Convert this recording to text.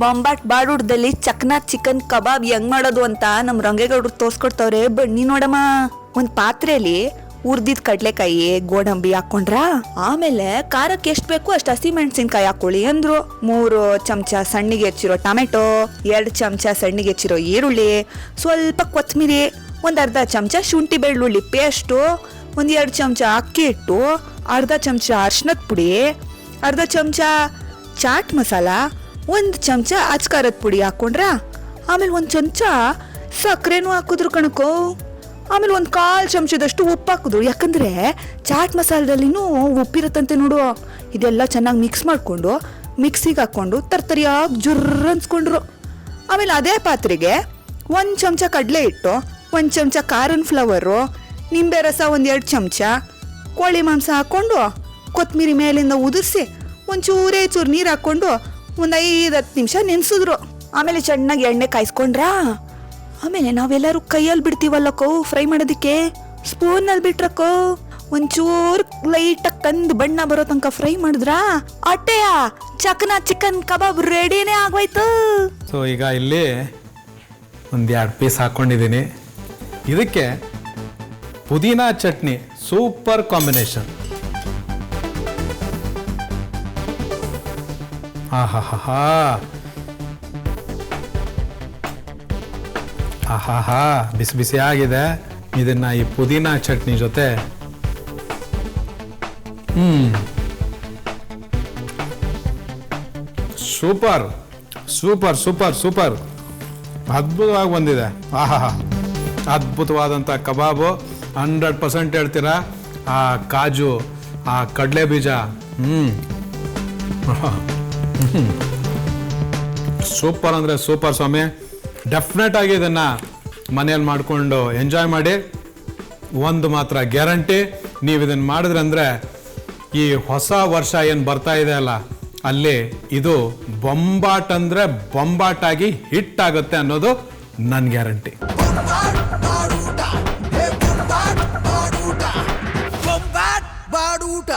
ಬೊಂಬಾಟ್ ಬಾಡೂಡ್ದಲ್ಲಿ ಚಕ್ನಾ chicken ಕಬಾಬ್ ಹೆಂಗ್ ಮಾಡೋದು ಅಂತ ನಮ್ ರಂಗೇಗೌಡರು ತೋರ್ಸ್ಕೊಡ್ತವ್ರೆ. ಬನ್ನಿ ನೋಡಮ್ಮ. ಒಂದ್ ಪಾತ್ರೆಯಲ್ಲಿ ಉರ್ದಿದ್ ಕಡ್ಲೆಕಾಯಿ, ಗೋಡಂಬಿ ಹಾಕೊಂಡ್ರ? ಆಮೇಲೆ ಖಾರಕ್ಕೆ ಎಷ್ಟ್ ಬೇಕು ಅಷ್ಟು ಹಸಿ ಮೆಣಸಿನ್ಕಾಯಿ ಹಾಕೊಳ್ಳಿ ಅಂದ್ರು. ಮೂರು ಚಮಚ ಸಣ್ಣಗೆ ಹೆಚ್ಚಿರೋ ಟೊಮೆಟೊ, ಎರಡು ಚಮಚ ಸಣ್ಣಗೆ ಹೆಚ್ಚಿರೋ ಈರುಳ್ಳಿ, ಸ್ವಲ್ಪ ಕೊತ್ತಂಬರಿ ಒಂದ್ ಅರ್ಧ ಚಮಚ ಶುಂಠಿ ಬೆಳ್ಳುಳ್ಳಿ ಪೇಸ್ಟು, ಒಂದ್ ಎರಡು ಚಮಚ ಅಕ್ಕಿ ಹಿಟ್ಟು, ಅರ್ಧ ಚಮಚ ಅರ್ಶಿನದ ಪುಡಿ, ಅರ್ಧ ಚಮಚ ಚಾಟ್ ಮಸಾಲ ಒಂದು ಚಮಚ ಅಚ್ಕಾರದ ಪುಡಿ ಹಾಕೊಂಡ್ರ? ಆಮೇಲೆ ಒಂದು ಚಮಚ ಸಕ್ಕರೆನೂ ಹಾಕಿದ್ರು ಕಣಕೋ. ಆಮೇಲೆ ಒಂದು ಕಾಲು ಚಮಚದಷ್ಟು ಉಪ್ಪು ಹಾಕಿದ್ರು. ಯಾಕಂದ್ರೆ ಚಾಟ್ ಮಸಾಲದಲ್ಲಿನೂ ಉಪ್ಪಿರತ್ತಂತೆ ನೋಡು. ಇದೆಲ್ಲ ಚೆನ್ನಾಗಿ ಮಿಕ್ಸ್ ಮಾಡಿಕೊಂಡು, ಮಿಕ್ಸಿಗೆ ಹಾಕ್ಕೊಂಡು ತರ್ತರಿಯಾಗಿ ಜುರ್ರ ಅನ್ಸ್ಕೊಂಡ್ರು ಆಮೇಲೆ ಅದೇ ಪಾತ್ರೆಗೆ ಒಂದು ಚಮಚ ಕಡಲೆ ಹಿಟ್ಟು, ಒಂದು ಚಮಚ ಕಾರನ್ ಫ್ಲವರು, ನಿಂಬೆ ರಸ ಒಂದೆರಡು ಚಮಚ, ಕೋಳಿ ಮಾಂಸ ಹಾಕ್ಕೊಂಡು ಕೊತ್ತಂಬರಿ ಮೇಲಿಂದ ಉದುರಿಸಿ ಒಂಚೂರೇ ಚೂರು ನೀರು ಹಾಕ್ಕೊಂಡು ಒಂದು ಐದು ನಿಮಿಷ ನೆನೆಸಿದ್ರು. ಆಮೇಲೆ ಚೆನ್ನಾಗಿ ಎಣ್ಣೆ ಕಾಯಿಸ್ಕೊಂಡ್ರಾ? ಆಮೇಲೆ ನಾವೆಲ್ಲರೂ ಕೈಯಲ್ಲಿ ಬಿಡ್ತೀವಲ್ಲಕ್ಕೋ ಫ್ರೈ ಮಾಡೋದಕ್ಕೆ? ಸ್ಪೂನಲ್ಲಿ ಬಿಟ್ರಕ್ಕೋ? ಒಂಚೂರು ಲೈಟಾಗಿ ಕಂದು ಬಣ್ಣ ಬರೋ ತನಕ ಫ್ರೈ ಮಾಡಿದ್ರಾ? ಅಟ್ಟೆಯ, ಚಕನ ಚಿಕನ್ ಕಬಾಬ್ ರೆಡಿನೇ ಆಗೋಯ್ತು ಸೊ, ಈಗ ಇಲ್ಲಿ ಒಂದು ಎರಡು ಪೀಸ್ ಹಾಕ್ಕೊಂಡಿದ್ದೀನಿ ಇದಕ್ಕೆ ಪುದೀನಾ ಚಟ್ನಿ, ಸೂಪರ್ ಕಾಂಬಿನೇಷನ್. ಆಹಾಹಾ ಆಹಾಹಾ, ಬಿಸಿ ಬಿಸಿ ಆಗಿದೆ. ಇದನ್ನ ಈ ಪುದೀನ ಚಟ್ನಿ ಜೊತೆ. ಹ್ಮ್. Super super super super. ಅದ್ಭುತವಾಗಿ ಬಂದಿದೆ. ಆಹಾ ಅದ್ಭುತವಾದಂಥ ಕಬಾಬು. ಹಂಡ್ರೆಡ್ ಪರ್ಸೆಂಟ್ ಹೇಳ್ತೀರಾ? ಆ ಕಾಜು, ಆ ಕಡಲೆ ಬೀಜ ಹ್ಞೂ ಸೂಪರ್ ಅಂದರೆ ಸೂಪರ್ ಸ್ವಾಮಿ. ಡೆಫಿನೆಟ್ ಆಗಿ ಇದನ್ನು ಮನೆಯಲ್ಲಿ ಮಾಡಿಕೊಂಡು ಎಂಜಾಯ್ ಮಾಡಿ. ಒಂದು ಮಾತ್ರ ಗ್ಯಾರಂಟಿ ನೀವು ಇದನ್ನು ಮಾಡಿದ್ರೆ ಅಂದರೆ ಈ ಹೊಸ ವರ್ಷ ಏನು ಬರ್ತಾ ಇದೆ ಅಲ್ಲ, ಅಲ್ಲಿ ಇದು ಬೊಂಬಾಟ್ ಅಂದರೆ ಬೊಂಬಾಟಾಗಿ ಹಿಟ್ ಆಗುತ್ತೆ ಅನ್ನೋದು ನನ್ನ ಗ್ಯಾರಂಟಿ ಬಾಡೂಟ.